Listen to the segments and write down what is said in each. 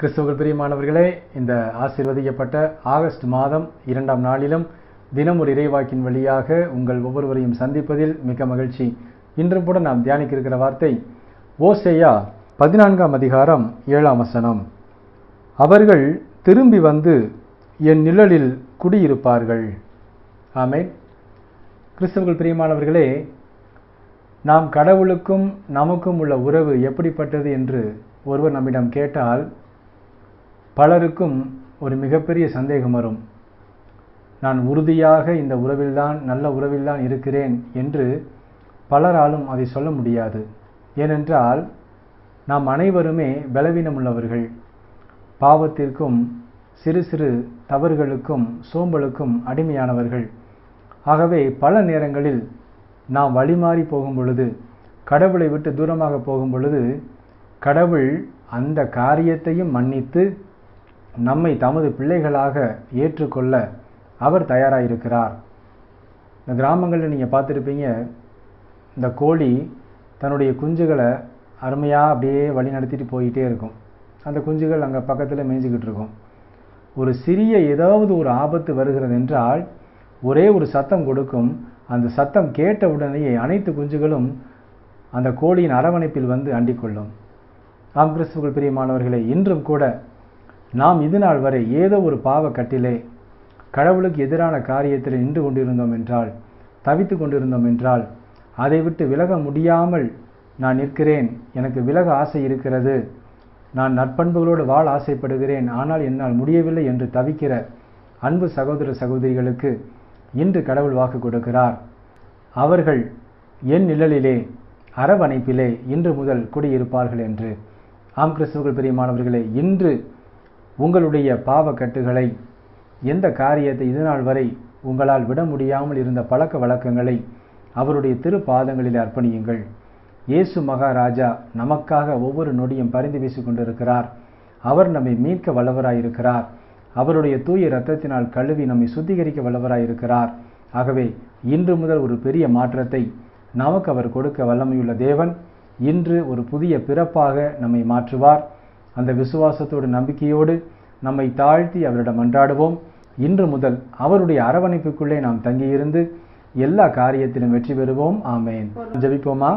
கிறிஸ்துவர்கள் பிரியமானவர்களே இந்த ஆசீர்வதிக்கப்பட்ட ஆகஸ்ட் மாதம் இரண்டாம் நாளிலும் தினம் ஒரு இறைவாக்கின் வழியாக உங்கள் ஒவ்வொருவரையும் சந்திப்பதில் மிக மகிழ்ச்சி. இன்றும் கூட நாம் தியானிக்க இருக்கிற வார்த்தை ஓசையா பதினான்காம் அதிகாரம் ஏழாம் வசனம். அவர்கள் திரும்பி வந்து என் நிழலில் குடியிருப்பார்கள். ஆமே கிறிஸ்தவர்கள் பிரியமானவர்களே நாம் கடவுளுக்கும் நமக்கும் உள்ள உறவு எப்படிப்பட்டது என்று ஒருவர் நம்மிடம் கேட்டால் பலருக்கும் ஒரு மிகப்பெரிய சந்தேகம் வரும். நான் உறுதியாக இந்த உறவில்தான் நல்ல உறவில்தான் இருக்கிறேன் என்று பலராலும் அதை சொல்ல முடியாது. ஏனென்றால் நாம் அனைவருமே பலவீனமுள்ளவர்கள். பாவத்திற்கும் சிறு சிறு தவறுகளுக்கும் சோம்பலுக்கும் அடிமையானவர்கள். ஆகவே பல நேரங்களில் நாம் வழிமாறி போகும் பொழுது கடவுளை விட்டு தூரமாக போகும் பொழுது கடவுள் அந்த காரியத்தையும் மன்னித்து நம்மை தமது பிள்ளைகளாக ஏற்றுக்கொள்ள அவர் தயாராக இருக்கிறார் இந்த கிராமங்களில் நீங்கள் பார்த்துருப்பீங்க இந்த கோழி தன்னுடைய குஞ்சுகளை அருமையாக அப்படியே வழி நடத்திட்டு போயிட்டே இருக்கும். அந்த குஞ்சுகள் அங்கே பக்கத்தில் மேய்ஞ்சிக்கிட்டு இருக்கும். ஒரு சிறிய ஏதாவது ஒரு ஆபத்து வருகிறது என்றால் ஒரே ஒரு சத்தம் கொடுக்கும். அந்த சத்தம் கேட்ட உடனேயே அனைத்து குஞ்சுகளும் அந்த கோழியின் அரவணைப்பில் வந்து அண்டிக்கொள்ளும். ஆம் பெரிய பிரியமானவர்களே இன்றும் கூட நாம் இதுநாள் வரை ஏதோ ஒரு பாவ கட்டிலே கடவுளுக்கு எதிரான காரியத்தில் நின்று கொண்டிருந்தோம் என்றால் தவித்து கொண்டிருந்தோம் என்றால் அதை விட்டு விலக முடியாமல் நான் நிற்கிறேன். எனக்கு விலக ஆசை இருக்கிறது. நான் நற்பண்புகளோடு வாழ ஆசைப்படுகிறேன். ஆனால் என்னால் முடியவில்லை என்று தவிக்கிற அன்பு சகோதர சகோதரிகளுக்கு இன்று கடவுள் வாக்கு கொடுக்கிறார். அவர்கள் என் நிழலிலே அரவணைப்பிலே இன்று முதல் குடியிருப்பார்கள் என்று. ஆம் கிறிஸ்துவர்கள் பெரியமானவர்களே இன்று உங்களுடைய பாவக்கட்டுகளை எந்த காரியத்தை இதுநாள் வரை உங்களால் விட முடியாமல் இருந்த பழக்க வழக்கங்களை அவருடைய திருப்பாதங்களில் அர்ப்பணியுங்கள். இயேசு மகாராஜா நமக்காக ஒவ்வொரு நொடியும் பரிந்து வீசிக் கொண்டிருக்கிறார் அவர் நம்மை மீட்க வல்லவராயிருக்கிறார். அவருடைய தூய இரத்தத்தினால் கழுவி நம்மை சுத்திகரிக்க வல்லவராயிருக்கிறார். ஆகவே இன்று முதல் ஒரு பெரிய மாற்றத்தை நமக்கு அவர் கொடுக்க வல்லமையுள்ள தேவன் இன்று ஒரு புதிய பிறப்பாக நம்மை மாற்றுவார். அந்த விசுவாசத்தோடு நம்பிக்கையோடு நம்மை தாழ்த்தி அவரிடம் அன்றாடுவோம். இன்று முதல் அவருடைய அரவணைப்புக்குள்ளே நாம் தங்கியிருந்து எல்லா காரியத்திலும் வெற்றி பெறுவோம். ஆமேன். ஜபிப்போமா?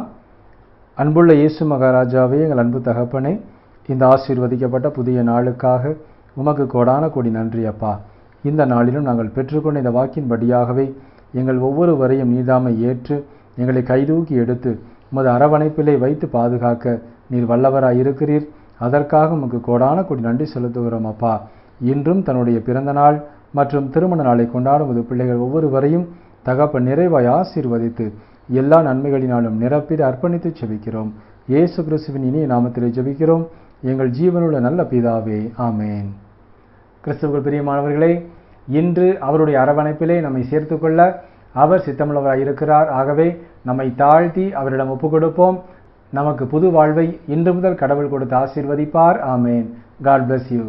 அன்புள்ள இயேசு மகாராஜாவே எங்கள் அன்பு தகப்பனே இந்த ஆசீர்வதிக்கப்பட்ட புதிய நாளுக்காக உமக்கு கோடான கோடி நன்றி அப்பா. இந்த நாளிலும் நாங்கள் பெற்றுக்கொண்ட இந்த வாக்கின்படியாகவே எங்கள் ஒவ்வொருவரையும் நீதாமை ஏற்று எங்களை கைதூக்கி எடுத்து உமது அரவணைப்பிலே வைத்து பாதுகாக்க நீர் வல்லவராய் இருக்கிறீர் அதற்காக உமக்கு கோடான கொடி நன்றி செலுத்துகிறோம் அப்பா. இன்றும் தன்னுடைய பிறந்த நாள் மற்றும் திருமண நாளை கொண்டாடும் உமது பிள்ளைகள் ஒவ்வொருவரையும் தகப்ப நிறைவாய் ஆசீர்வதித்து எல்லா நன்மைகளினாலும் நிரப்பிட அர்ப்பணித்து ஜெபிக்கிறோம் இயேசு கிறிஸ்துவின் இனிய நாமத்திலே ஜெபிக்கிறோம். எங்கள் ஜீவனுள்ள நல்ல பிதாவே ஆமேன். கிறிஸ்துவர்கள் பிரியமானவர்களே இன்று அவருடைய அரவணைப்பிலே நம்மை சேர்த்துக்கொள்ள அவர் சித்தமுள்ளவராக இருக்கிறார் ஆகவே நம்மை தாழ்த்தி அவரிடம் ஒப்பு கொடுப்போம் நமக்கு புது வாழ்வை இன்று முதல் கடவுள் கொடுத்து ஆசீர்வதிப்பார். ஆமேன். God bless you